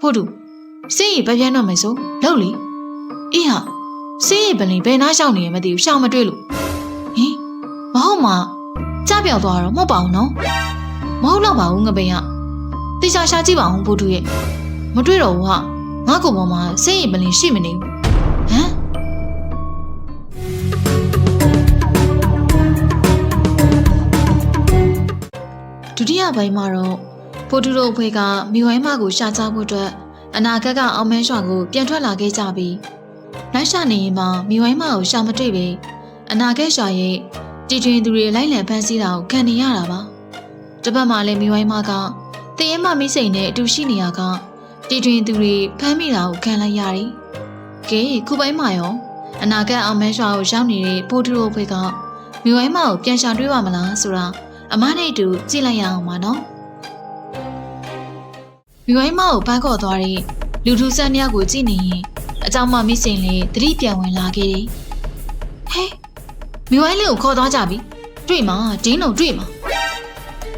ဖို့တူစေးရီပဲပြန်တော့မယ်ဆိုလောက်လေအေးဟာစေးရီပလင်ဘယ်နားရှောင်းနေရမသိဘူးရှောင်းမတွေ့လို့ဟင်မဟုတ်မှာကြပြောက်သွားတော့မဟုတ်ပါဘူးနော်မဟုတ်တော့ပါဘူးငပိန်ကတေချာရှာကြည့်ပါအောင်ဖို့တူရဲ့မတွေ့တော့ဘူးဟာငါ့ကိုယ်ပေါ်မှာစေးရီပလင်ရှိမနေဘူးဟမ်ဒုတိယပိုင်းမှာတော့ ဖိုတူတို့အဖွဲ့ကမိဝိုင်းမကိုရှာချဖို့အတွက်အနာဂတ်ကအောင်မဲရွှာကိုပြန်ထွက်လာခဲ့ကြပြီးလိုက်ရှာနေရင်မှမိဝိုင်းမကိုရှာမတွေ့ပေအနာဂတ်ရွှာရဲ့တည်တွင်သူတွေလိုက်လံဖမ်းဆီးတာကိုခံနေရတာပါတစ်ပတ်မှလည်းမိဝိုင်းမကတည်ရင်မမိစိန်နဲ့အတူရှိနေရကတည်တွင်သူတွေဖမ်းမိတာကိုခံလိုက်ရတယ်ကဲခုပိုင်းမှာရောအနာဂတ်အောင်မဲရွှာကိုရောက်နေတဲ့ဖိုတူတို့အဖွဲ့ကမိဝိုင်းမကိုပြန်ရှာတွေ့ပါမလားဆိုတာအမနဲ့အတူကြည့်လိုက်ရအောင်ပါနော် မိဝိုင်းမကိုပန်းခေါ်သွားတဲ့လူထူးဆန်းတစ်ယောက်ကိုကြည့်နေရင်အเจ้าမမိစိန်လေးတတိပြန်ဝင်လာခဲ့တယ်ဟဲမိဝိုင်းလေးကိုခေါ်သွားကြပြီတွေ့မှာဒင်းလုံးတွေ့မှာ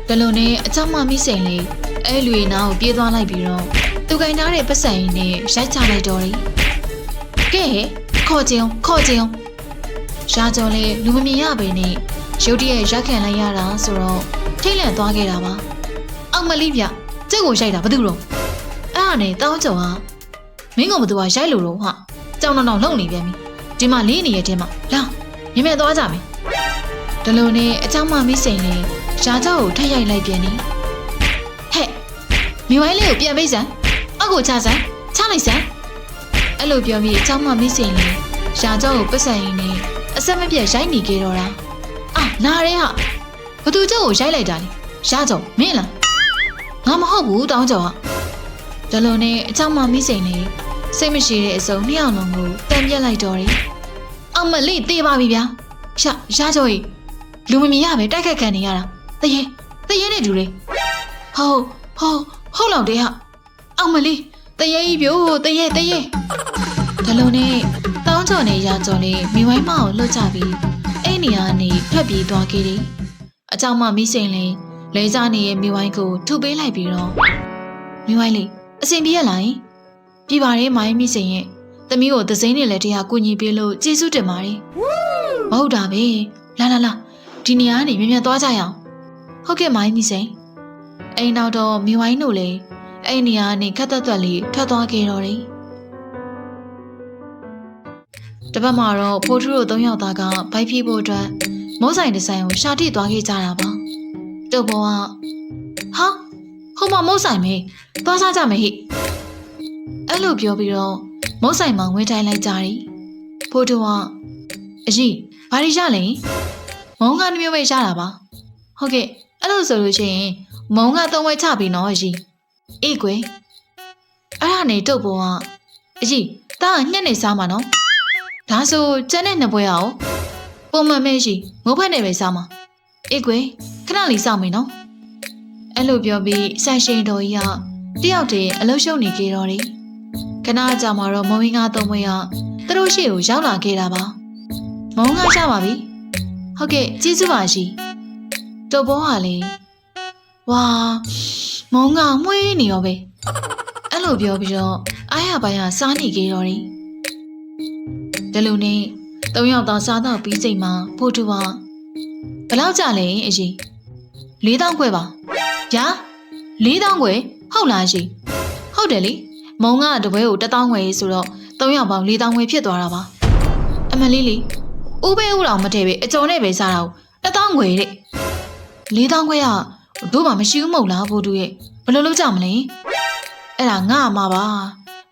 တလုံးနဲ့အเจ้าမမိစိန်လေးအဲလူရဲ့နားကိုပြေးသွားလိုက်ပြီးတော့သူကင်ထားတဲ့ပတ်စံရင်းနဲ့ရိုက်ချလိုက်တော့တယ်ကဲခေါ်ကြအောင်ခေါ်ကြအောင်ရှားကြော်လေလူမမြင်ရပေနဲ့ ရုတ်တရက်ရက်ခံလိုက်ရတာဆိုတော့ထိတ်လန့်သွားခဲ့တာပါ။အောင်မလေးဗျ ကျက်ကိုရိုက်တာဘာလို့လဲ။အဲ့ဒါနဲ့တောင်းကြုံဟာမင်းကဘသူကရိုက်လို့တော့ဟာကြောင်တောင်တောင်လုံနေပြန်ပြီ။ဒီမှာလေးနေရဲ့တဲမှာလာမြင်မဲ့သွားကြမယ်။ဒီလိုနဲ့အเจ้าမမိစိန်လေးရှားကြောက်ကိုထက်ရိုက်လိုက်ပြန်နေ။ဟဲ့မိဝိုင်းလေးကိုပြန်ပေးစမ်းအောက်ကိုချစမ်းချလိုက်စမ်းအဲ့လိုပြောပြီးအเจ้าမမိစိန်လေးရှားကြောက်ကိုပတ်စံရင်းနဲ့အဆက်မပြတ်ရိုက်နေကြတော့တာ။ အာနာရဲဟာဘသူကြောက်ကိုရိုက်လိုက်တာလေရကြောင်မင်းလား ငါမဟုတ်ဘူးတောင်းကြောင်ဟာဒလုံးနဲ့အချောင်းမမိစိန်နေစိတ်မရှိတဲ့အစုံနှစ်ယောက်လုံးကိုတန်ပြက်လိုက်တော့တယ်အောင်မလေးတေးပါပြီဗျာရရကြောင်ကြီးလူမမြင်ရပဲတိုက်ခတ်ခံနေရတာတရေတရေနဲ့တူတယ်ဟုတ်ဟုတ်ဟုတ်လောက်တဲ့ဟာအောင်မလေးတရေကြီးပြို့တရေတရေဒလုံးနဲ့တောင်းကြော်နဲ့ရကြော်နဲ့မိဝိုင်းမကိုလှုပ်ချပြီးအဲ့နေရာကနေထွက်ပြေးသွားခဲ့တယ်။အကြောင်းမမိစိန်လင်း လဲကြနေရဲ့မိဝိုင်းကိုထုပေးလိုက်ပြီးတော့မိဝိုင်းလေးအဆင်ပြေရလား။ပြပါရဲ့မိုင်းမိစိန်ရဲ့သမီးကိုသစိမ်းနဲ့လည်းတရားကူညီပေးလို့ကျေးဇူးတင်ပါတယ်။မဟုတ်တာပဲ။လာလာလာဒီနေရာကနေမြင်မြန်သွားကြရအောင်။ဟုတ်ကဲ့မိုင်းမိစိန်။အိမ်နောက်တော့မိဝိုင်းတို့လည်းအဲ့နေရာကနေခက်သက်သက်လေးထွက်သွားခဲ့တော့တယ်။တပတ်မှာတော့ဖိုးထူးတို့သုံးယောက်သားကဘိုက်ဖြည့်ဖို့အတွက်မိုးဆိုင်ဒီဇိုင်းကိုရှာတိသွားခဲ့ကြတာပါ။ တုပ်ဘောကဟာဟိုမှာမိုးဆိုင်မေးသွားစားကြမယ်ဟိအဲ့လိုပြောပြီးတော့မိုးဆိုင်မှာဝင်ထိုင်လိုက်ကြတယ်။ဖိုးထူးကအကြီးဘာတွေရလဲမုံကနှမျိုးပဲရတာပါ။ဟုတ်ကဲ့အဲ့လိုဆိုလို့ရှိရင်မုံကသုံးဝဲချပြီနော်အကြီးအေးကွယ်အဲ့ဒါနေတုပ်ဘောကအကြီးတားညက်နေစားမှာနော်ဒါဆိုကျန်တဲ့နှစ်ပွဲအောင်ပုံမှန်မဲရှိငုတ်ဖက်နဲ့ပဲစားမှာအေးကွယ် ခဏလေးစောင့်မယ်နော်အဲ့လိုပြောပြီးဆိုင်ရှင်တော်ကြီးကတယောက်တည်းအလုံးရှုံနေကြတော့တယ်ခဏကြာမှတော့မုံဝင်းကားသုံးပွဲကသူတို့ရှေ့ကိုရောက်လာခဲ့တာပါမုံကားရပါပြီဟုတ်ကဲ့ကျေးဇူးပါရှိတော်ဘောဟာလေဝါမုံကမွေးနေရောပဲအဲ့လိုပြောပြီးတော့အားရပါရစားနေကြတော့တယ်ဒီလိုနဲ့သုံးယောက်သားစားတော့ပြီးချိန်မှာဖိုးတူကဘယ်လောက်ကြလဲအရင် ၄တောင်းခွဲပါဗျာ၄တောင်းခွဲဟုတ်လားရှင်ဟုတ်တယ်လေမုံကတပွဲကိုတစ်တောင်းခွဲဆိုတော့သုံးယောက်ပေါင်း၄တောင်းခွဲဖြစ်သွားတာပါအမလေးလေးဦးပဲဦးတော်မထဲပဲအကျော်နဲ့ပဲစားတာကိုတစ်တောင်းခွဲတဲ့၄တောင်းခွဲကတို့မှမရှိဘူးမဟုတ်လားဖိုးတူရဲ့ဘယ်လိုလုပ်ကြမလဲအဲ့ဒါငါအမပါ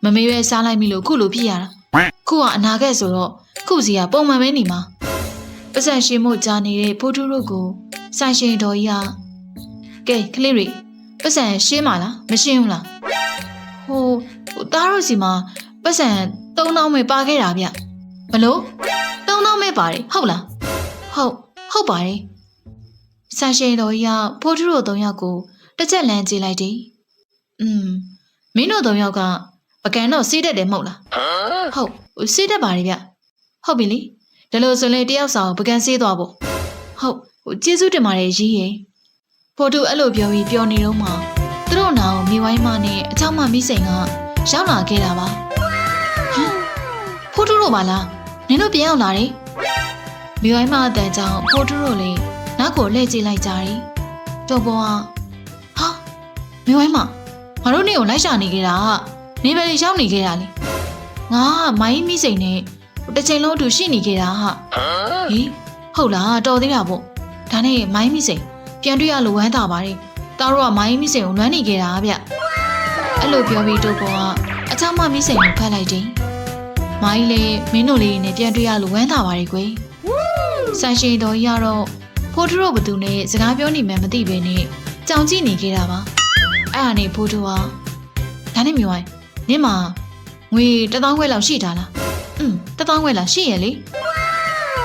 မမေပဲစားလိုက်ပြီလို့ခုလိုဖြစ်ရတာခုကအနာဂတ်ဆိုတော့ခုစီကပုံမှန်ပဲနေမှာ ပတ်စံရှင်မို့ကြာနေတဲ့ဖိုးထူးတို့ကိုဆိုင်ရှင်တော်ကြီးကကဲကလေးတွေပတ်စံရှင်းပါလားမရှင်းဘူးလားဟိုဟိုသားတို့စီမှာပတ်စံ3000ပဲပါခဲ့တာဗျဘလို့3000ပဲပါတယ်ဟုတ်လားဟုတ်ဟုတ်ပါတယ်ဆိုင်ရှင်တော်ကြီးကဖိုးထူးတို့၃ယောက်ကိုတစ်ချက်လမ်းကြည့်လိုက်တယ်อืมမင်းတို့၃ယောက်ကပကံတော့စီးတတ်တယ်မဟုတ်လားဟုတ်ဟိုစေးတတ်ပါလေဗျဟုတ်ပြီလေ ဒါလို့ဆိုရင်တယောက်စာကိုပကံဆေးသွားဖို့ဟုတ်ဟိုကျေးဇူးတင်ပါတယ်ရီးရင်ဖိုတူအဲ့လိုပြောပြီးပြောနေတော့မှသူတို့နာကိုမိဝိုင်းမနဲ့အချောက်မမိစိန်ကရောက်လာခဲ့တာပါဟမ်ဖိုတူတို့ပါလားနင်တို့ပြန်ရောက်လာတယ်မိဝိုင်းမအတန်ကြောင့်ဖိုတူတို့လည်းနောက်ကိုလှည့်ကြည့်လိုက်ကြတယ်တော်ပေါ်ဟာဟာမိဝိုင်းမငါတို့နေကိုလိုက်ရှာနေကြတာကနေပဲရောက်နေခဲ့တာလေငါမိုင်းမိစိန်နဲ့ တစ်ချိန်လုံးအတူရှိနေခဲ့တာဟာဟေးဟုတ်လားတော်သေးတာပေါ့ဒါနဲ့မိုင်းမိစိန်ပြန်တွေ့ရလို့ဝမ်းသာပါတယ်တားတော့ကမိုင်းမိစိန်ကိုလွမ်းနေခဲ့တာဗျအဲ့လိုပြောပြီးတော့ဘောကအချမ်းမမိစိန်ကိုဖတ်လိုက်တယ်မိုင်းလေမင်းတို့လေးနဲ့ပြန်တွေ့ရလို့ဝမ်းသာပါတယ်ကွယ်ဆန်ရှိတော်ကြီးကတော့ဖိုးထရို့ဘသူနဲ့စကားပြောနေမှမသိပဲနဲ့ကြောင်ကြည့်နေခဲ့တာပါအဲ့ဒါနဲ့ဖိုးထရို့ကဒါနဲ့မြေဝိုင်းနင်းမှာငွေတစ်သောင်းခွဲလောက်ရှိတာလား อืมတသောင်းခွဲလားရှိရလေ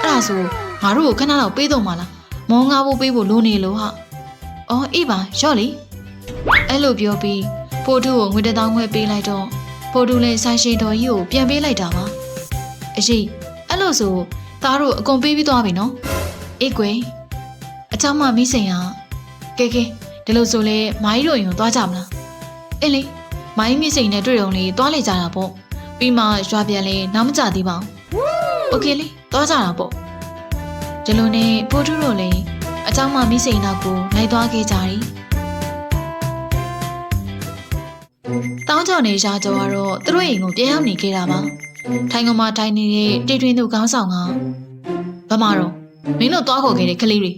အဲ့ဒါဆိုငါတို့ကိုခဏတော့ပေးတော့မှာလားမောင်းငါဖို့ပေးဖို့လိုနေလို့ဟာအော်အေးပါရော့လေအဲ့လိုပြောပြီးဖိုတူကိုငွေတသောင်းခွဲပေးလိုက်တော့ဖိုတူလည်းဆိုင်ရှင်တော်ကြီးကိုပြန်ပေးလိုက်တာပါအရေးအဲ့လိုဆိုသားတို့အကုန်ပေးပြီးသွားပြီနော်အေးကွယ်အချောင်းမမင်းစိန်ဟာကဲကဲဒီလိုဆိုလဲမိုင်းတို့ရင်သွားကြမလားအေးလေမိုင်းမင်းစိန်နဲ့တွေ့ုံလေးသွားလေကြတာပေါ့ ပြီးမှရွာပြန်လဲနောက်မကြသေးပါဘူးโอเคလေသွားကြတာပေါ့ဒီလိုနဲ့ဖိုးထူတို့လည်းအเจ้าမမိစိန်နောက်ကိုလိုက်သွားခဲ့ကြတယ်တောင်းကြော်နေရှာကြော်ကတော့သူတို့အိမ်ကိုပြန်ရောက်နေခဲ့တာပါထိုင်ကုန်မှာထိုင်နေတဲ့တိတ်တွင်းသူခေါင်းဆောင်ကဗမာတော့မင်းတို့သွားခေါ်ခဲ့တဲ့ကလေးတွေ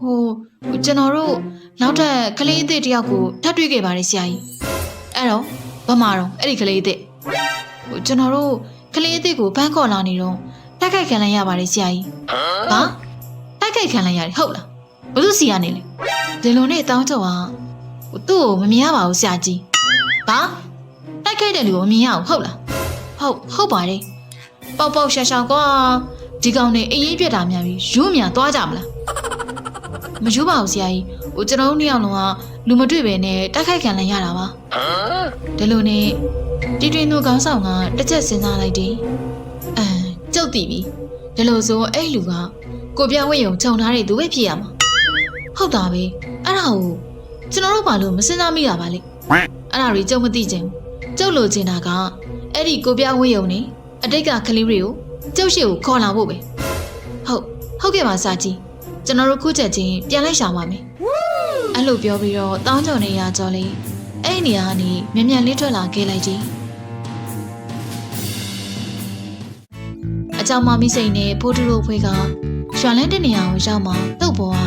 ဟိုကျွန်တော်တို့နောက်ထပ်ကလေးအစ်စ်တယောက်ကိုထပ်တွေ့ခဲ့ပါတယ်ဆရာကြီးအဲ့တော့ဗမာတော့အဲ့ဒီကလေးအစ်စ်ဟို ကျွန်တော်တို့ကလေးအစ်စ်ကိုဖမ်းခေါ်လာနေတော့တိုက်ခိုက်ခံလိုက်ရပါတယ်ဆရာကြီးဟာတိုက်ခိုက်ခံလိုက်ရတယ်ဟုတ်လားဘယ်သူစီကနေလဲဒီလိုနဲ့တောင်းကြော်ကဟိုသူ့ကိုမမြင်ရပါဘူးဆရာကြီးဘာတိုက်ခိုက်တဲ့လူကိုမမြင်ရဘူးဟုတ်လားဟုတ်ဟုတ်ပါတယ်ပေါက်ပေါက်ရှာရှာကွာဒီကောင်နေအေးအေးပြက်တာများပြီးယူးမြသွားကြမလားမယူပါဘူးဆရာကြီးဟိုကျွန်တော်တို့နှစ်ယောက်လုံးကလူမတွေ့ပဲနဲ့တိုက်ခိုက်ခံလိုက်ရတာပါဒီလိုနဲ့ တီတွင်သူခေါင်းဆောင်ကတစ်ချက်စဉ်းစားလိုက်တယ်အမ်ကြုတ်တည်ပြီဒီလိုဆိုအဲ့လူကကိုပြဝဲယုံခြုံထားတဲ့သူပဲဖြစ်ရမှာဟုတ်တာပဲအဲ့ဒါကိုကျွန်တော်တို့ဘာလို့မစဉ်းစားမိတာပါလဲအဲ့ဒါတွေကြုံမသိချင်ဘူးကျုပ်လိုချင်တာကအဲ့ဒီကိုပြဝဲယုံနေအတိတ်ကကလေးတွေကိုကျုပ်ရှိကိုခေါ်လာဖို့ပဲဟုတ်ဟုတ်ကဲ့ပါစာကြီးကျွန်တော်တို့ခုချက်ချင်းပြန်လိုက်ရှာပါမယ်အဲ့လိုပြောပြီးတော့တောင်းကြုံနေရကြောလေးအဲ့ဒီနေရာကနေမြန်မြန်လေးထွက်လာခဲ့လိုက်ကြီး ကြောင်းမမိစိန်နဲ့ဖိုးတူတို့ဖွေးကရွှန်လန်းတဲ့နေရာကိုရောက်မှတုတ်ပေါ်က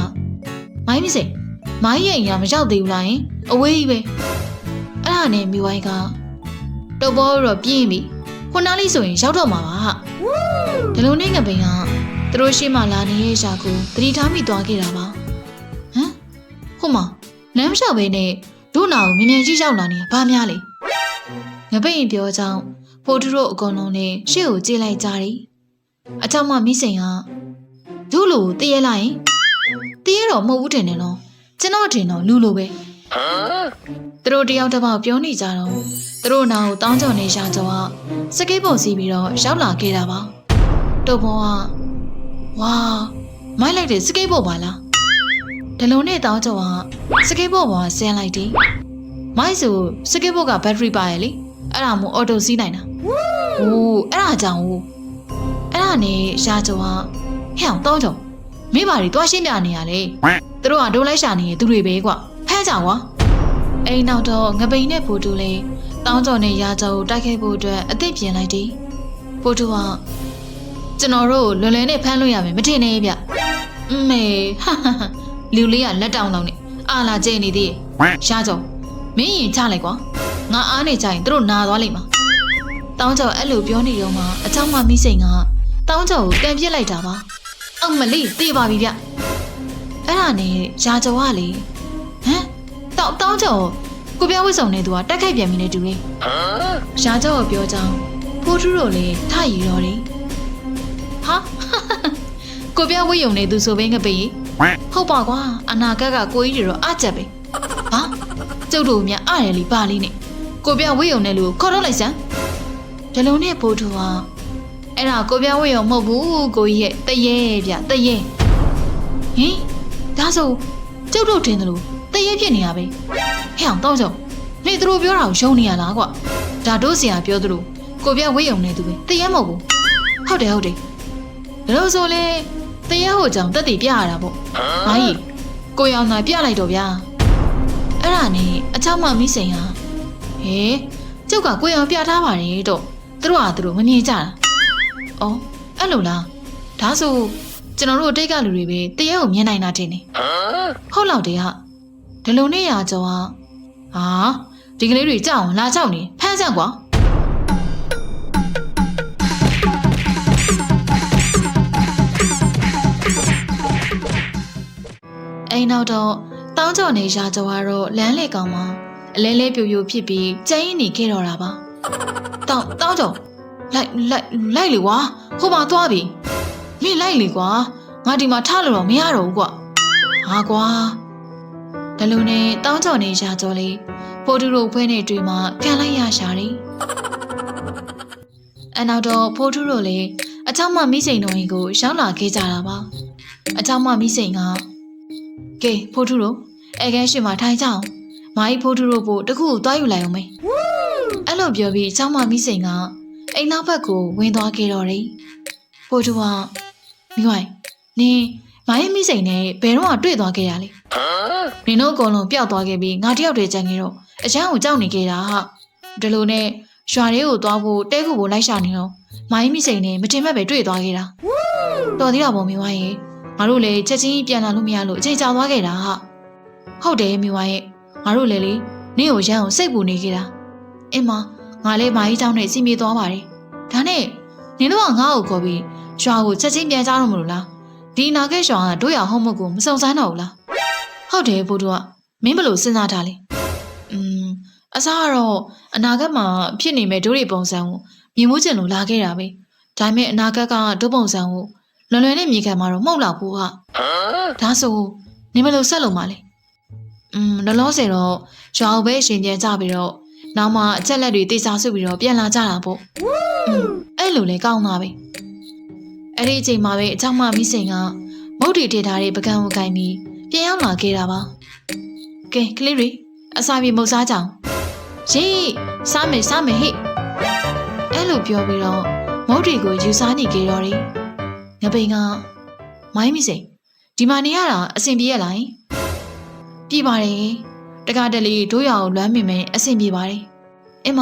မိုင်းမိစိန်မိုင်းရဲ့အိမ်ကမရောက်သေးဘူးလားယင်အဝေးကြီးပဲအဲ့ဒါနဲ့မိဝိုင်းကတုတ်ပေါ်တော့ပြင်းပြီခုနလေးဆိုရင်ရောက်တော့မှာပါဟာဒီလိုနဲ့ငပိန်ကသူတို့ရှိမှလာနေတဲ့ရှာကိုသတိထားမိသွားခဲ့တာပါဟမ်ဟုတ်မလမ်းမလျှောက်ပဲနဲ့ဒုနာကိုမြင်မြင်ကြီးရောက်လာနေတာဘာများလဲငပိန်ပြောကြောင်းဖိုးတူတို့အကုန်လုံးနဲ့ရှေ့ကိုကြည့်လိုက်ကြတယ် အချောင်းမမိစိန်ကဒုလိုတည့်ရလိုက်ရင်တည့်ရတော့မဟုတ်ဘူးတင်တယ်နော်ကျွန်တော်တင်တော့လူလိုပဲသူတို့တယောက်တစ်ပေါက်ပြောနေကြတော့သူတို့နာကိုတောင်းကြနေရှာကြောကစကိတ်ပေါ်စီးပြီးတော့ရောက်လာခဲ့တာပါတုတ်ဘောကဝါမိုက်လိုက်တဲ့စကိတ်ပေါ်ပါလားဒီလိုနဲ့တောင်းကြောကစကိတ်ပေါ်ပေါ်ဆင်းလိုက်တယ်မိုက်ဆိုစကိတ်ပေါ်ကဘက်ထရီပါရဲ့လေအဲ့ဒါမို့အော်တိုစီးနိုင်တာဟိုးအဲ့ဒါကြောင့်ဟိုအဲ့ဒါ နဲ့ရာကျော်ကဟဲ့အောင်တော့တော့မိမာတွေတွားရှင်းပြနေရလေသူတို့ကဒုံးလိုက်ရှာနေတဲ့သူတွေပဲကွဖမ်းကြကွာအိမ်နောက်တော့ငပိန်နဲ့ဖိုတူလေးတောင်းကျော်နဲ့ရာကျော်ကိုတိုက်ခိုက်ဖို့အတွက်အသိပြင်လိုက်တယ်ဖိုတူကကျွန်တော်တို့လွယ်လွယ်နဲ့ဖမ်းလို့ရမယ်မထင်နဲ့ဗျမေဟာလူလေးကလက်တောင်တောင်နဲ့အာလာကျဲနေသေးရာကျော်မင်းရင်ချလိုက်ကွာငါအားနေကြရင်သူတို့နာသွားလိမ့်မှာတောင်းကျော်အဲ့လိုပြောနေတော့မှအချောင်းမမိစိန်က တောင်းကြောကိုကန်ပြစ်လိုက်တာပါအောက်မလေးတေးပါပြီဗျအဲ့ဒါနဲ့ရာကြောကလေဟမ်တောင်းတောင်းကြောကိုပြဝစ်ဆောင်နေသူကတက်ခိုက်ပြန်ပြီနဲ့တူလေရာကြောကိုပြောကြောင်းဖိုးထူးတို့လေထရီတော်တယ်ဟာကိုပြဝစ်ယုံနေသူဆိုပဲငပိဟုတ်ပါကွာအနာကက်ကကိုကြီးတွေတော့အကြက်ပဲဟာကျုပ်တို့များအားရလီပါလေးနဲ့ကိုပြဝစ်ယုံနေလူကိုခေါ်တော့လိုက်စမ်းဒီလုံးနဲ့ဖိုးထူးက အဲ့ဒါကိုပြဝစ်ယုံမဟုတ်ဘူးကိုကြီးရဲ့တရေဗျတရေဟင်ဒါဆိုကျုပ်တို့ထင်တယ်လို့တရေဖြစ်နေရပဲဟဲ့အောင်တောင်းကြနေသူတို့ပြောတာကိုရှုံးနေရလားကွာဒါတို့စီကပြောသူတို့ကိုပြဝိယုံနေသူပဲတရက်မဟုတ်ဘူးဟုတ်တယ်ဟုတ်တယ်ဒါလို့ဆိုလေတရက်ဟိုကြောင့်တက်တည်ပြရတာပေါ့ဘာကြီးကိုရောင်သာပြလိုက်တော့ဗျာအဲ့ဒါနဲ့အချောင်းမမိစိန်ဟာဟေးကျုပ်ကကိုရောင်ပြထားပါတယ်တော့သူတို့ဟာသူတို့မမြင်ကြတာ အော်အဲ့လိုလားဒါဆိုကျွန်တော်တို့အတိတ်ကလူတွေပဲတရက်ကိုမြင်နိုင်တာတင်နေဟုတ်လောက်တယ်ဟာဒီလိုနဲ့ရာကျော်ဟာဟာဒီကလေးတွေကြောက်အောင်လာကြောက်နေဖမ်းစမ်းကွာအိမ်နောက်တော့တောင်းကြော်နေရာကျော်ကတော့လမ်းလေကောင်မှာအလဲလဲပြူပြူဖြစ်ပြီးကျင်းရင်နေခဲ့တော့တာပါတောင်းတောင်းကြော် လိုက်လိုက်လိုက်လေကွာဟိုမှာသွားပြီမင်းလိုက်လေကွာငါဒီမှာထားလို့တော့မရတော့ဘူးကွာဟာကွာဒါလိုနဲ့တောင်းကြော်နေရကြော်လေးဖိုတူတို့ဖွဲ့နေတွေ့မှပြန်လိုက်ရရှာတယ်အနောက်တော့ဖိုတူတို့လည်းအချောင်းမမိစိန်တော်ရင်ကိုရောက်လာခဲ့ကြတာပါအချောင်းမမိစိန်ကကဲဖိုတူတို့အဲကဲရှင်မှာထိုင်ကြအောင်မာကြီးဖိုတူတို့ပို့တခုကိုတွားယူလိုက်အောင်မေအဲ့လိုပြောပြီးအချောင်းမမိစိန်က အိမ်နောက်ဘက်ကိုဝင်သွားခဲ့တော့တယ်ဖိုးထုကမိဝိုင်နင်မာကြီးမိစိန်နဲ့ဘယ်တော့မှတွေ့သွားခဲ့ရလဲနင်တို့အကုန်လုံးပျောက်သွားခဲ့ပြီးငါတယောက်တည်းကြံခဲ့တော့အချမ်းကိုကြောက်နေခဲ့တာဟာဒီလိုနဲ့ရွာလေးကိုသွားဖို့တဲခုကိုလိုက်ရှာနေတော့မာကြီးမိစိန်နဲ့မတင်မဲ့ပဲတွေ့သွားခဲ့တာတော်သေးတာပေါ့မိဝိုင်ရေငါတို့လည်းချက်ချင်းပြန်လာလို့မရလို့အချိန်ကြာသွားခဲ့တာဟာဟုတ်တယ်မိဝါရဲ့ငါတို့လည်းလေနင့်ကိုရမ်းအောင်စိတ်ပူနေခဲ့တာအင်းမ ငါလည်းမာကြီးเจ้าနဲ့စီမြေသွားပါတယ်ဒါနဲ့နင်တို့ကငါ့ကိုခေါ်ပြီးရွာကိုချက်ချင်းပြန်ကြတော့မလို့လားဒီနာခဲ့ရွာကတို့ရဟုတ်မဟုတ်ကိုမစုံစမ်းတော့ဘူးလားဟုတ်တယ်ဘိုးတို့ကမင်းဘယ်လိုစဉ်းစားထားလဲอืมအစားကတော့အနာဂတ်မှာဖြစ်နေမဲ့တို့တွေပုံစံကိုမြင်မှုကျင်လို့လာခဲ့တာပဲဒါပေမဲ့အနာဂတ်ကတို့ပုံစံကို လွန်လွန်နဲ့မြေခံမှာတော့မှုတ်လောက်ဘူးဟာဒါဆိုနေမလို့ဆက်လို့မလဲอืมလောလောဆယ်တော့ရွာကိုပဲအရှင်ပြန်ကြပြီးတော့ နောက်မှအချက်လက်တွေတေချာဆုပ်ပြီးတော့ပြန်လာကြတာပေါ့อืมအဲ့လိုလေကောင်းတာပဲအဲ့ဒီအချိန်မှာပဲအချောင်းမမိစိန်ကမုတ်တီထေထားတဲ့ပကံကိုကင်ပြီးပြန်ရောက်လာခဲ့တာပါကဲကလေးတွေအစာပြေမုတ်စားကြအောင်ရေးစားမယ်စားမယ်ဟိအဲ့လိုပြောပြီးတော့မုတ်တီကိုယူစားနေကြတော့တယ်ငပိန်ကမိုင်းမစိန်ဒီမှာနေရတာအဆင်ပြေရလားပြေပါတယ် တကားတလေတို့ရအောင်လွမ်းမိမယ်အဆင်ပြေပါတယ်အင်းမ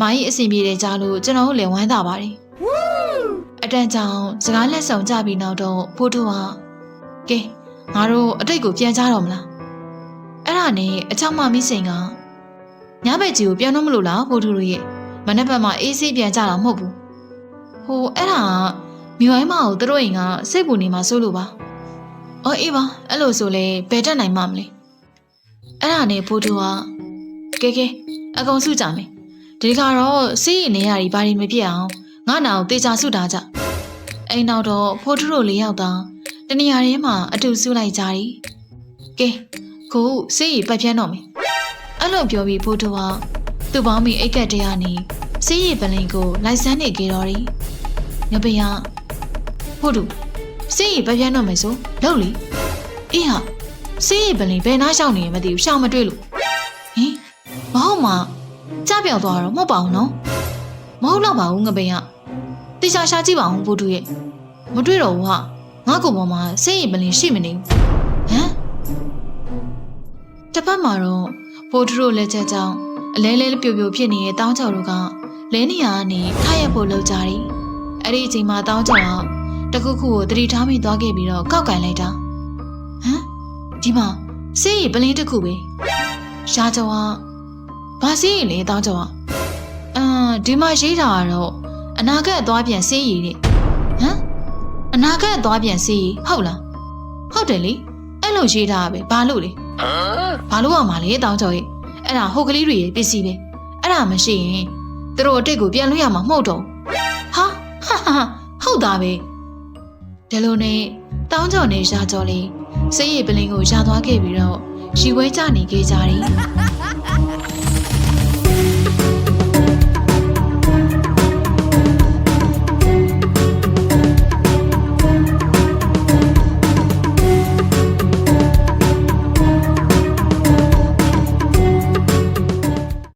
မိုင်းအဆင်ပြေတယ်ကြားလို့ကျွန်တော်တို့လည်းဝမ်းသာပါတယ်အတန်ကြောင့်စကားလက်ဆောင်ကြပြီးနောက်တော့ဖိုးတူဟာကဲငါတို့အတိတ်ကိုပြန်ကြတော့မလားအဲ့ဒါနဲ့အချောင်းမမိစိန်ကညဘက်ကြီးကိုပြန်တော့မလို့လားဖိုးတူတို့ရဲ့မနေ့ဘက်မှာအေးဆေးပြန်ကြတာမဟုတ်ဘူးဟိုအဲ့ဒါကမြူအိုင်းမကိုသူတို့အိမ်ကစိတ်ပူနေမှာစိုးလို့ပါ။အော်အေးပါအဲ့လိုဆိုလေဘယ်တက်နိုင်မှမလဲ။ အဲ့ဒါနဲ့ဖိုးတူကကဲကဲအကောင်စုကြမယ်။ဒီကတော့စီးရင်နေရည်ဘာတွေမဖြစ်အောင်ငါနာကိုတေချာစုထားကြ။အိမ်နောက်တော့ဖိုးတူတို့လေးယောက်သာတနေရာထဲမှာအတူစုလိုက်ကြတယ်။ကဲခုစီးရီပတ်ပြန်းတော့မယ်။အဲ့လိုပြောပြီးဖိုးတူကသူ့ပေါင်းမိအိတ်ကက်တရားနေစီးရီပလင်ကိုလိုက်စမ်းနေကြတော့တယ်။ငပယဟုတ်တူစေးရီပဲပြန်တော့မယ်ဆိုလောက်လေအေးဟာ စေးရီပလင်ဘယ်နားရှောင်းနေရမသိဘူးရှောင်းမတွေ့လို့ဟင်မဟုတ်မှကြပြောက်သွားတော့မဟုတ်ပါဘူးနော်မဟုတ်တော့ပါဘူးငပိန်ကတေချာရှာကြည့်ပါဦးဘိုးတူရဲ့မတွေ့တော့ဘူးဟာငါ့ကိုယ်ပေါ်မှာစေးရီပလင်ရှိမနေဘူးဟမ်တစ်ပတ်မှာတော့ဘိုးတူတို့လက်ချက်ကြောင့်အလဲလဲပြိုပြိုဖြစ်နေတဲ့တောင်းချော်တို့ကလဲနေရကနေခါရက်ဖို့လောက်ကြတယ်အဲ့ဒီအချိန်မှာတောင်းချော်ကတခုခုကိုတတိထားမိသွားခဲ့ပြီးတော့ကောက်ကင်လိုက်တာဟမ် ဒီမှာစေးရီပလင်းတစ်ခုပဲရှားကျော်ကဘာစေးရီလဲတောင်းကျော်ကအမ်ဒီမှာရေးတာကတော့အနာဂတ်အသွားပြန်စေးရီတဲ့ဟမ်အနာဂတ်အသွားပြန်စေးရီဟုတ်လားဟုတ်တယ်လေအဲ့လိုရေးတာပဲဘာလို့လဲဘာလို့ရမှာလဲတောင်းကျော်ရဲ့အဲ့ဒါဟိုကလေးတွေရဲ့ပစ္စည်းပဲအဲ့ဒါမရှိရင်သူတို့အတိတ်ကိုပြန်လို့ရမှာမဟုတ်တော့ဘူးဟာဟာဟာဟုတ်တာပဲ ဒီလိုနဲ့တောင်းကြော်နေရာကြော်လေးစိတ်ရည်ပလင်းကိုရာသွားခဲ့ပြီးတော့ရီဝဲကြနေခဲ့ကြတယ်